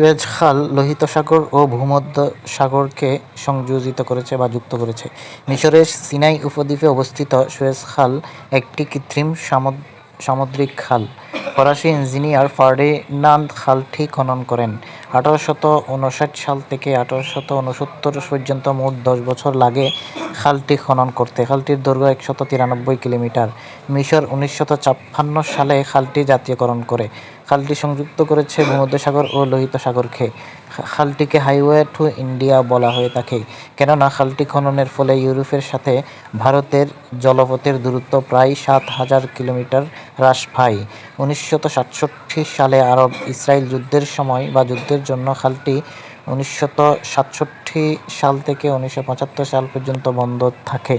Suez খাল লোহিত সাগর ও ভূমধ্য সাগরকে সংযোজিত করেছে বা যুক্ত করেছে। মিশরের সিনাই উপদ্বীপে অবস্থিত সুয়েজ খাল একটি কৃত্রিম সামুদ্রিক খাল। ফরাসি ইঞ্জিনিয়ার ফার্ডিনান্দ খালটি খনন করেন। আঠারো শত ঊনষাট সাল থেকে আঠারো শত ঊনসত্তর পর্যন্ত মোট দশ বছর লাগে খালটি খনন করতে। খালটির দৈর্ঘ্য একশত তিরানব্বই কিলোমিটার। মিশর উনিশ শত ছাপ্পান্ন সালে খালটি জাতীয়করণ করে। খালটি সংযুক্ত করেছে ভূমধ্যসাগর ও লোহিত সাগরকে। খালটিকে হাইওয়ে টু ইন্ডিয়া বলা হয়ে থাকে, কেননা খালটি খননের ফলে ইউরোপের সাথে ভারতের জলপথের দূরত্ব প্রায় সাত হাজার কিলোমিটার হ্রাস পায়। উনিশ শত সাতষট্টি সালে আরব-ইসরাইল যুদ্ধের সময় বা যুদ্ধের জন্য খালটি উনিশ শত সাতষট্টি সাল থেকে উনিশশো পঁচাত্তর সাল পর্যন্ত বন্ধ থাকে।